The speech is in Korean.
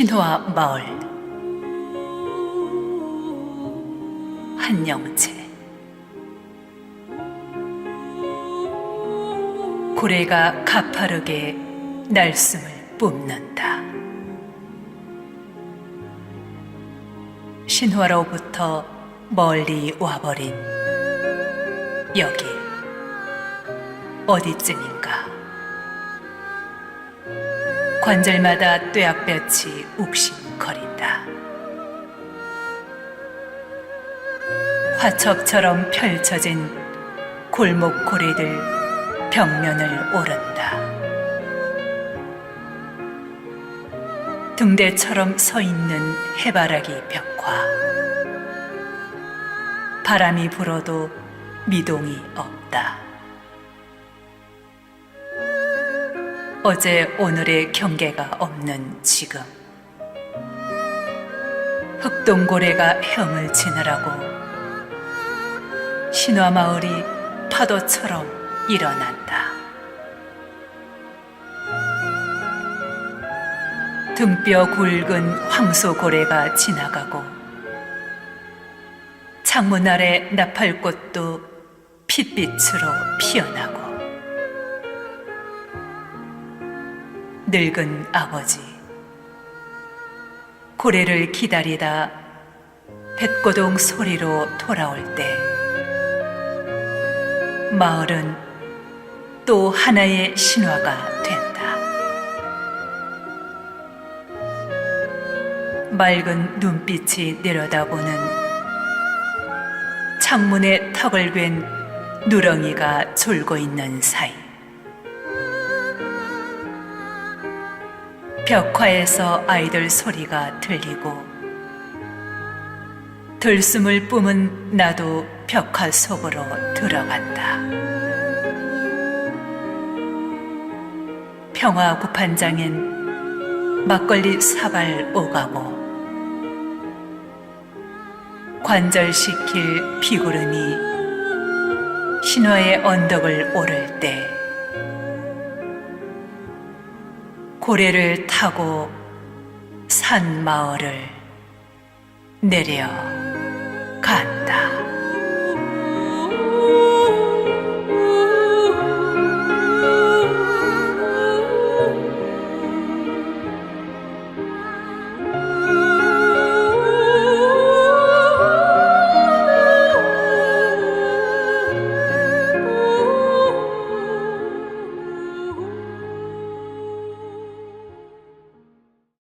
신호와 마을. 한영채. 고래가 가파르게 날숨을 뿜는다. 신화로부터 멀리 와버린 여기 어디쯤인가 관절마다 뙤약볕이 욱신거린다. 화첩처럼 펼쳐진 골목 고래들 벽면을 오른다. 등대처럼 서 있는 해바라기 벽화. 바람이 불어도 미동이 없다. 어제 오늘의 경계가 없는 지금. 흑동고래가 헤엄을 치느라고 신화마을이 파도처럼 일어난다. 등뼈 굵은 황소고래가 지나가고 창문 아래 나팔꽃도 핏빛으로 피어나고 늙은 아버지 고래를 기다리다 뱃고동 소리로 돌아올 때 마을은 또 하나의 신화가 된다. 맑은 눈빛이 내려다보는 창문에 턱을 괜 누렁이가 졸고 있는 사이 벽화에서 아이들 소리가 들리고 들숨을 뿜은 나도 벽화 속으로 들어간다. 평화 구판장엔 막걸리 사발 오가고 관절시킬 비구름이 신화의 언덕을 오를 때 고래를 타고 산 마을을 내려간다.